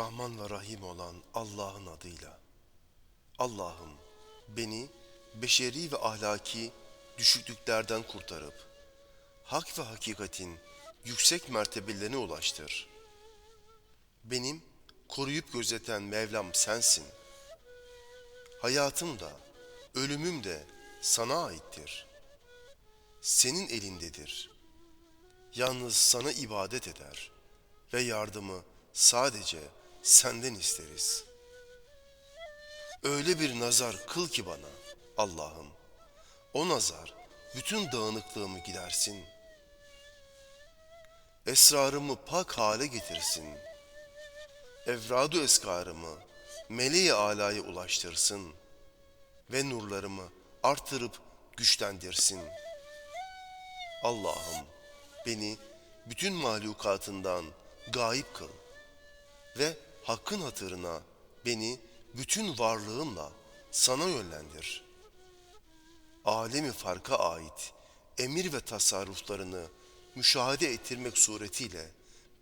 Rahman ve Rahim olan Allah'ın adıyla. Allah'ım beni beşeri ve ahlaki düşüklüklerden kurtarıp hak ve hakikatin yüksek mertebelerine ulaştır. Benim koruyup gözeten Mevlam sensin. Hayatım da ölümüm de sana aittir. Senin elindedir. Yalnız sana ibadet eder ve yardımı sadece senden isteriz. Öyle bir nazar kıl ki bana Allah'ım. O nazar bütün dağınıklığımı gidersin. Esrarımı pak hale getirsin. Evradu eskarımı meleği alaya ulaştırsın ve nurlarımı artırıp güçlendirsin. Allah'ım beni bütün mahlukatından gayip kıl ve hakkın hatırına beni bütün varlığımla sana yönlendir. Alemi farka ait emir ve tasarruflarını müşahede ettirmek suretiyle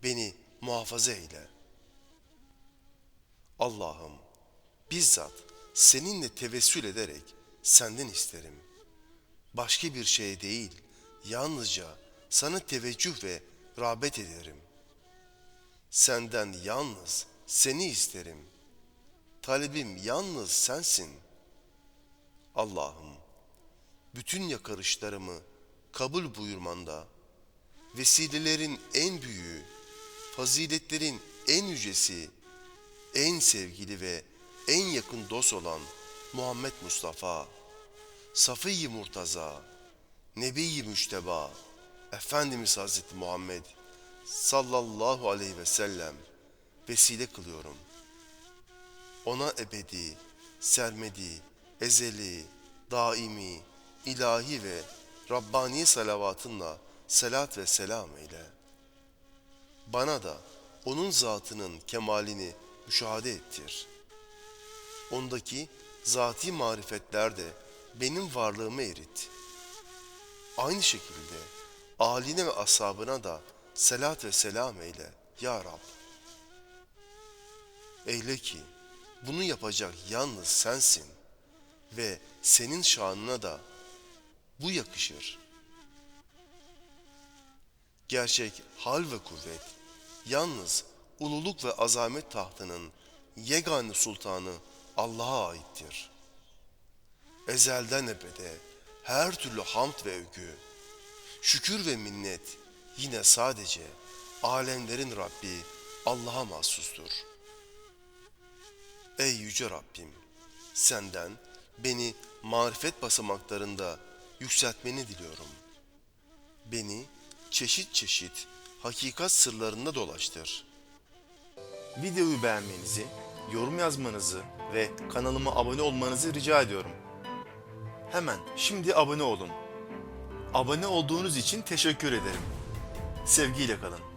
beni muhafaza eyle. Allah'ım bizzat seninle tevessül ederek senden isterim. Başka bir şey değil, yalnızca sana teveccüh ve rağbet ederim. Senden yalnız seni isterim. Talebim yalnız sensin. Allah'ım, bütün yakarışlarımı kabul buyurmanda, vesilelerin en büyüğü, faziletlerin en yücesi, en sevgili ve en yakın dost olan Muhammed Mustafa, Safiye Murtaza, Nebi-i Müşteba, Efendimiz Hazreti Muhammed sallallahu aleyhi ve sellem vesile kılıyorum. Ona ebedi, sermedi, ezeli, daimi, ilahi ve Rabbani salavatınla selat ve selam eyle. Bana da onun zatının kemalini müşahede ettir. Ondaki zati marifetler de benim varlığımı erit. Aynı şekilde aline ve ashabına da selat ve selam eyle ya Rab. Eyle ki bunu yapacak yalnız sensin ve senin şanına da bu yakışır. Gerçek hal ve kuvvet yalnız ululuk ve azamet tahtının yegane sultanı Allah'a aittir. Ezelden ebede her türlü hamd ve övgü, şükür ve minnet yine sadece alemlerin Rabbi Allah'a mahsustur. Ey yüce Rabbim, senden beni marifet basamaklarında yükseltmeni diliyorum. Beni çeşit çeşit hakikat sırlarında dolaştır. Videoyu beğenmenizi, yorum yazmanızı ve kanalıma abone olmanızı rica ediyorum. Hemen şimdi abone olun. Abone olduğunuz için teşekkür ederim. Sevgiyle kalın.